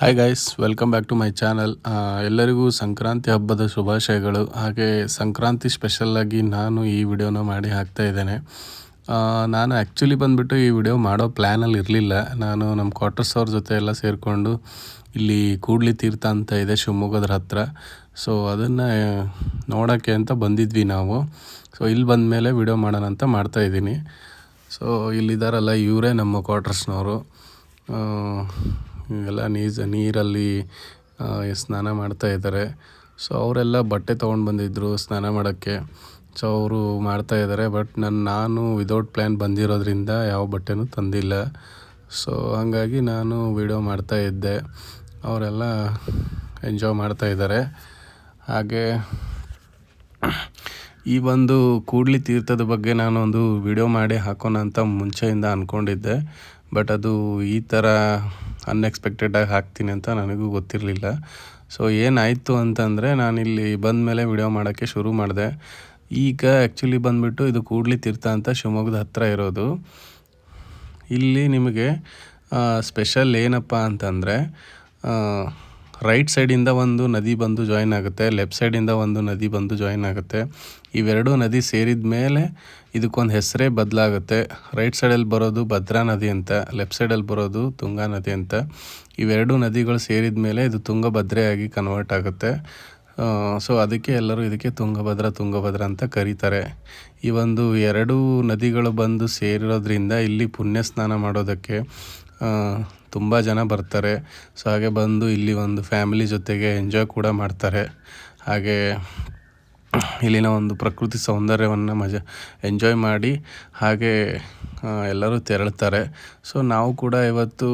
Hi guys welcome back to my channel ಎಲ್ಲರಿಗೂ ಸಂಕ್ರಾಂತಿ ಹಬ್ಬದ ಶುಭಾಶಯಗಳು. ಹಾಗೆ ಸಂಕ್ರಾಂತಿ ಸ್ಪೆಷಲ್ಲಾಗಿ ನಾನು ಈ ವಿಡಿಯೋನ ಮಾಡಿ ಹಾಕ್ತಾ ಇದ್ದೇನೆ. ನಾನು ಆ್ಯಕ್ಚುಲಿ ಬಂದುಬಿಟ್ಟು ಈ ವಿಡಿಯೋ ಮಾಡೋ ಪ್ಲ್ಯಾನಲ್ಲಿ ಇರಲಿಲ್ಲ. ನಾನು ನಮ್ಮ ಕ್ವಾರ್ಟರ್ಸ್ ಅವ್ರ ಜೊತೆ ಎಲ್ಲ ಸೇರಿಕೊಂಡು ಇಲ್ಲಿ ಕೂಡ್ಲಿ ತೀರ್ಥ ಅಂತ ಇದೆ ಶಿವಮೊಗ್ಗದ ಹತ್ರ. ಸೊ ಅದನ್ನು ನೋಡೋಕ್ಕೆ ಅಂತ ಬಂದಿದ್ವಿ ನಾವು. ಸೊ ಇಲ್ಲಿ ಬಂದ ಮೇಲೆ ವಿಡಿಯೋ ಮಾಡೋಣ ಅಂತ ಮಾಡ್ತಾ ಇದ್ದೀನಿ. ಸೊ ಇಲ್ಲಿದ್ದಾರಲ್ಲ, ಇವರೇ ನಮ್ಮ ಕ್ವಾರ್ಟರ್ಸ್ನವರು ಎಲ್ಲ ನೀಸ್ ನೀರಲ್ಲಿ ಸ್ನಾನ ಮಾಡ್ತಾ ಇದ್ದಾರೆ. ಸೊ ಅವರೆಲ್ಲ ಬಟ್ಟೆ ತೊಗೊಂಡು ಬಂದಿದ್ದರು ಸ್ನಾನ ಮಾಡೋಕ್ಕೆ. ಸೊ ಅವರು ಮಾಡ್ತಾ ಇದ್ದಾರೆ ಬಟ್ ನನ್ನ ನಾನು ವಿದೌಟ್ ಪ್ಲ್ಯಾನ್ ಬಂದಿರೋದ್ರಿಂದ ಯಾವ ಬಟ್ಟೆನೂ ತಂದಿಲ್ಲ. ಸೊ ಹಾಗಾಗಿ ನಾನು ವಿಡಿಯೋ ಮಾಡ್ತಾ ಇದ್ದೆ. ಅವರೆಲ್ಲ ಎಂಜಾಯ್ ಮಾಡ್ತಾ ಇದ್ದಾರೆ. ಹಾಗೆ ಈ ಒಂದು ಕೂಡ್ಲಿ ತೀರ್ಥದ ಬಗ್ಗೆ ನಾನು ಒಂದು ವಿಡಿಯೋ ಮಾಡಿ ಹಾಕೋಣ ಅಂತ ಮುಂಚೆಯಿಂದ ಅಂದ್ಕೊಂಡಿದ್ದೆ ಬಟ್ ಅದು ಈ ಥರ ಅನ್ಎಕ್ಸ್ಪೆಕ್ಟೆಡಾಗಿ ಹಾಕ್ತೀನಿ ಅಂತ ನನಗೂ ಗೊತ್ತಿರಲಿಲ್ಲ. ಸೊ ಏನಾಯಿತು ಅಂತಂದರೆ ನಾನಿಲ್ಲಿ ಬಂದ ಮೇಲೆ ವಿಡಿಯೋ ಮಾಡೋಕ್ಕೆ ಶುರು ಮಾಡಿದೆ. ಈಗ ಆ್ಯಕ್ಚುಲಿ ಬಂದುಬಿಟ್ಟು ಇದು ಕೂಡ್ಲಿ ತೀರ್ಥ ಅಂತ ಶಿವಮೊಗ್ಗದ ಹತ್ತಿರ ಇರೋದು. ಇಲ್ಲಿ ನಿಮಗೆ ಸ್ಪೆಷಲ್ ಏನಪ್ಪ ಅಂತಂದರೆ ರೈಟ್ ಸೈಡಿಂದ ಒಂದು ನದಿ ಬಂದು ಜಾಯಿನ್ ಆಗುತ್ತೆ ಲೆಫ್ಟ್ ಸೈಡಿಂದ ಒಂದು ನದಿ ಬಂದು ಜಾಯಿನ್ ಆಗುತ್ತೆ. ಇವೆರಡೂ ನದಿ ಸೇರಿದ ಮೇಲೆ ಇದಕ್ಕೊಂದು ಹೆಸರೇ ಬದಲಾಗುತ್ತೆ. ರೈಟ್ ಸೈಡಲ್ಲಿ ಬರೋದು ಭದ್ರಾ ನದಿ ಅಂತ ಲೆಫ್ಟ್ ಸೈಡಲ್ಲಿ ಬರೋದು ತುಂಗಾ ನದಿ ಅಂತ. ಇವೆರಡೂ ನದಿಗಳು ಸೇರಿದ ಮೇಲೆ ಇದು ತುಂಗಭದ್ರೆಯಾಗಿ ಕನ್ವರ್ಟ್ ಆಗುತ್ತೆ. ಸೊ ಅದಕ್ಕೆ ಎಲ್ಲರೂ ಇದಕ್ಕೆ ತುಂಗಭದ್ರ ತುಂಗಭದ್ರ ಅಂತ ಕರೀತಾರೆ. ಈ ಒಂದು ಎರಡೂ ನದಿಗಳು ಬಂದು ಸೇರಿರೋದ್ರಿಂದ ಇಲ್ಲಿ ಪುಣ್ಯ ಸ್ನಾನ ಮಾಡೋದಕ್ಕೆ ತುಂಬ ಜನ ಬರ್ತಾರೆ. ಸೊ ಹಾಗೆ ಬಂದು ಇಲ್ಲಿ ಒಂದು ಫ್ಯಾಮಿಲಿ ಜೊತೆಗೆ ಎಂಜಾಯ್ ಕೂಡ ಮಾಡ್ತಾರೆ. ಹಾಗೆ ಇಲ್ಲಿನ ಒಂದು ಪ್ರಕೃತಿ ಸೌಂದರ್ಯವನ್ನು ಮಜಾ ಎಂಜಾಯ್ ಮಾಡಿ ಹಾಗೆ ಎಲ್ಲರೂ ತೆರಳ್ತಾರೆ. ಸೊ ನಾವು ಕೂಡ ಇವತ್ತು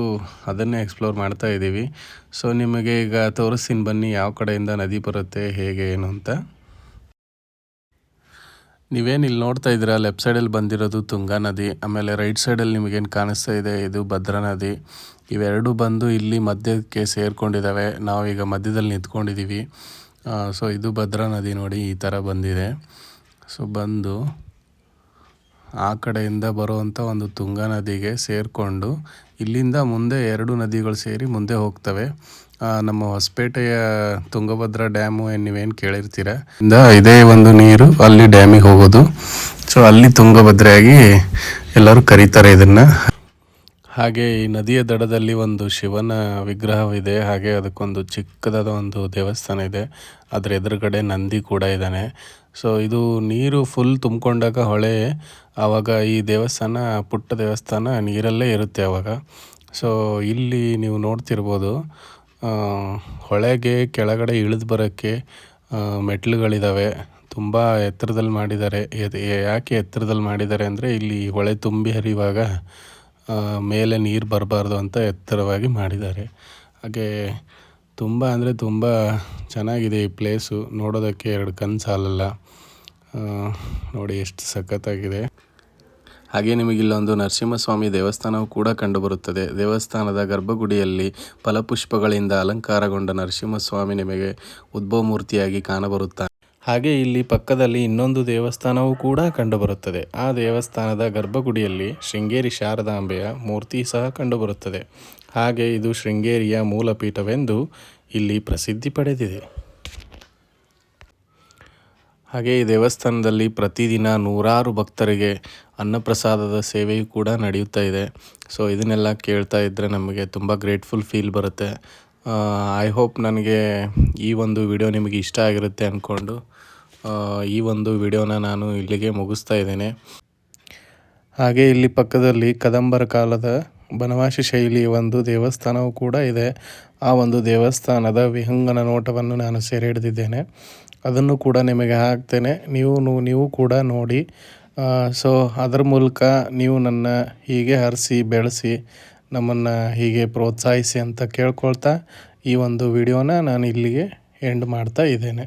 ಅದನ್ನೇ ಎಕ್ಸ್ಪ್ಲೋರ್ ಮಾಡ್ತಾ ಇದ್ದೀವಿ ಸೊ ನಿಮಗೆ ಈಗ ತೋರಿಸ್ತೀನಿ ಬನ್ನಿ ಯಾವ ಕಡೆಯಿಂದ ನದಿ ಬರುತ್ತೆ, ಹೇಗೆ, ಏನು ಅಂತ. ನೀವೇನು ಇಲ್ಲಿ ನೋಡ್ತಾ ಇದ್ದೀರಾ? ಲೆಫ್ಟ್ ಸೈಡಲ್ಲಿ ಬಂದಿರೋದು ತುಂಗಾ ನದಿ. ಆಮೇಲೆ ರೈಟ್ ಸೈಡಲ್ಲಿ ನಿಮಗೇನು ಕಾಣಿಸ್ತಾ ಇದೆ? ಇದು ಭದ್ರಾ ನದಿ. ಇವೆರಡು ಬಂದು ಇಲ್ಲಿ ಮಧ್ಯಕ್ಕೆ ಸೇರಿಕೊಂಡಿದ್ದಾವೆ ನಾವೀಗ ಮಧ್ಯದಲ್ಲಿ ನಿಂತ್ಕೊಂಡಿದ್ದೀವಿ ಸೊ ಇದು ಭದ್ರಾ ನದಿ ನೋಡಿ ಈ ಥರ ಬಂದಿದೆ. ಸೊ ಬಂದು ಆ ಕಡೆಯಿಂದ ಬರುವಂಥ ಒಂದು ತುಂಗಾ ನದಿಗೆ ಸೇರಿಕೊಂಡು ಇಲ್ಲಿಂದ ಮುಂದೆ ಎರಡು ನದಿಗಳು ಸೇರಿ ಮುಂದೆ ಹೋಗ್ತವೆ. ನಮ್ಮ ಹೊಸಪೇಟೆಯ ತುಂಗಭದ್ರಾ ಡ್ಯಾಮು ನೀವೇನು ಕೇಳಿರ್ತೀರ? ಇಂದ ಒಂದು ನೀರು ಅಲ್ಲಿ ಡ್ಯಾಮಿಗೆ ಹೋಗೋದು. ಸೊ ಅಲ್ಲಿ ತುಂಗಭದ್ರೆಯಾಗಿ ಎಲ್ಲರೂ ಕರೀತಾರೆ ಇದನ್ನು. ಹಾಗೆ ಈ ನದಿಯ ದಡದಲ್ಲಿ ಒಂದು ಶಿವನ ವಿಗ್ರಹವಿದೆ. ಹಾಗೆ ಅದಕ್ಕೊಂದು ಚಿಕ್ಕದಾದ ಒಂದು ದೇವಸ್ಥಾನ ಇದೆ. ಅದರ ಎದುರುಗಡೆ ನಂದಿ ಕೂಡ ಇದ್ದಾನೆ. ಸೊ ಇದು ನೀರು ಫುಲ್ ತುಂಬಿಕೊಂಡಾಗ ಹೊಳೆ. ಆವಾಗ ಈ ದೇವಸ್ಥಾನ ಪುಟ್ಟ ದೇವಸ್ಥಾನ ನೀರಲ್ಲೇ ಇರುತ್ತೆ ಆವಾಗ. ಸೊ ಇಲ್ಲಿ ನೀವು ನೋಡ್ತಿರ್ಬೋದು. ಹೊಳೆಗೆ ಕೆಳಗಡೆ ಇಳಿದು ಬರೋಕ್ಕೆ ಮೆಟ್ಲುಗಳಿದ್ದಾವೆ ತುಂಬ ಎತ್ತರದಲ್ಲಿ ಮಾಡಿದ್ದಾರೆ. ಯಾಕೆ ಎತ್ತರದಲ್ಲಿ ಮಾಡಿದ್ದಾರೆ ಅಂದರೆ ಇಲ್ಲಿ ಹೊಳೆ ತುಂಬಿ ಹರಿಯುವಾಗ ಮೇಲೆ ನೀರು ಬರಬಾರ್ದು ಅಂತ ಎತ್ತರವಾಗಿ ಮಾಡಿದ್ದಾರೆ. ಹಾಗೆ ತುಂಬ ಅಂದರೆ ತುಂಬ ಚೆನ್ನಾಗಿದೆ ಈ ಪ್ಲೇಸು ನೋಡೋದಕ್ಕೆ ಎರಡು ಕಣ್ಣು ಸಾಲಲ್ಲ. ನೋಡಿ ಎಷ್ಟು ಸಖತ್ತಾಗಿದೆ. ಹಾಗೆ ನಿಮಗೆ ಇಲ್ಲೊಂದು ನರಸಿಂಹಸ್ವಾಮಿ ದೇವಸ್ಥಾನವು ಕೂಡ ಕಂಡುಬರುತ್ತದೆ. ದೇವಸ್ಥಾನದ ಗರ್ಭಗುಡಿಯಲ್ಲಿ ಫಲಪುಷ್ಪಗಳಿಂದ ಅಲಂಕಾರಗೊಂಡ ನರಸಿಂಹಸ್ವಾಮಿ ನಿಮಗೆ ಉದ್ಭವ ಮೂರ್ತಿಯಾಗಿ ಕಾಣಬರುತ್ತಾನೆ. ಹಾಗೆ ಇಲ್ಲಿ ಪಕ್ಕದಲ್ಲಿ ಇನ್ನೊಂದು ದೇವಸ್ಥಾನವೂ ಕೂಡ ಕಂಡುಬರುತ್ತದೆ. ಆ ದೇವಸ್ಥಾನದ ಗರ್ಭಗುಡಿಯಲ್ಲಿ ಶೃಂಗೇರಿ ಶಾರದಾಂಬೆಯ ಮೂರ್ತಿ ಸಹ ಕಂಡುಬರುತ್ತದೆ. ಹಾಗೆ ಇದು ಶೃಂಗೇರಿಯ ಮೂಲಪೀಠವೆಂದು ಇಲ್ಲಿ ಪ್ರಸಿದ್ಧಿ ಪಡೆದಿದೆ. ಹಾಗೆ ಈ ದೇವಸ್ಥಾನದಲ್ಲಿ ಪ್ರತಿದಿನ ನೂರಾರು ಭಕ್ತರಿಗೆ ಅನ್ನಪ್ರಸಾದದ ಸೇವೆಯೂ ಕೂಡ ನಡೆಯುತ್ತಾ ಇದೆ. ಸೊ ಇದನ್ನೆಲ್ಲ ಕೇಳ್ತಾ ಇದ್ದರೆ ನಮಗೆ ತುಂಬ ಗ್ರೇಟ್ಫುಲ್ ಫೀಲ್ ಬರುತ್ತೆ. ಐ ಹೋಪ್ ನನಗೆ ಈ ಒಂದು ವಿಡಿಯೋ ನಿಮಗೆ ಇಷ್ಟ ಆಗಿರುತ್ತೆ ಅಂದ್ಕೊಂಡು ಈ ಒಂದು ವಿಡಿಯೋನ ನಾನು ಇಲ್ಲಿಗೆ ಮುಗಿಸ್ತಾ ಇದ್ದೇನೆ. ಹಾಗೆ ಇಲ್ಲಿ ಪಕ್ಕದಲ್ಲಿ ಕದಂಬರ ಕಾಲದ ಬನವಾಸಿ ಶೈಲಿಯ ಒಂದು ದೇವಸ್ಥಾನವೂ ಕೂಡ ಇದೆ. ಆ ಒಂದು ದೇವಸ್ಥಾನದ ವಿಹಂಗನ ನೋಟವನ್ನು ನಾನು ಸೆರೆ ಹಿಡಿದಿದ್ದೇನೆ. ಅದನ್ನು ಕೂಡ ನಿಮಗೆ ಹಾಕ್ತೇನೆ. ನೀವು ನೀವು ಕೂಡ ನೋಡಿ. ಸೊ ಅದರ ಮೂಲಕ ನೀವು ನನ್ನ ಹೀಗೆ ಹರಿಸಿ, ಬೆಳೆಸಿ, ನಮ್ಮನ್ನು ಹೀಗೆ ಪ್ರೋತ್ಸಾಹಿಸಿ ಅಂತ ಕೇಳ್ಕೊಳ್ತಾ ಈ ಒಂದು ವಿಡಿಯೋನ ನಾನು ಇಲ್ಲಿಗೆ ಎಂಡ್ ಮಾಡ್ತಾ ಇದ್ದೇನೆ.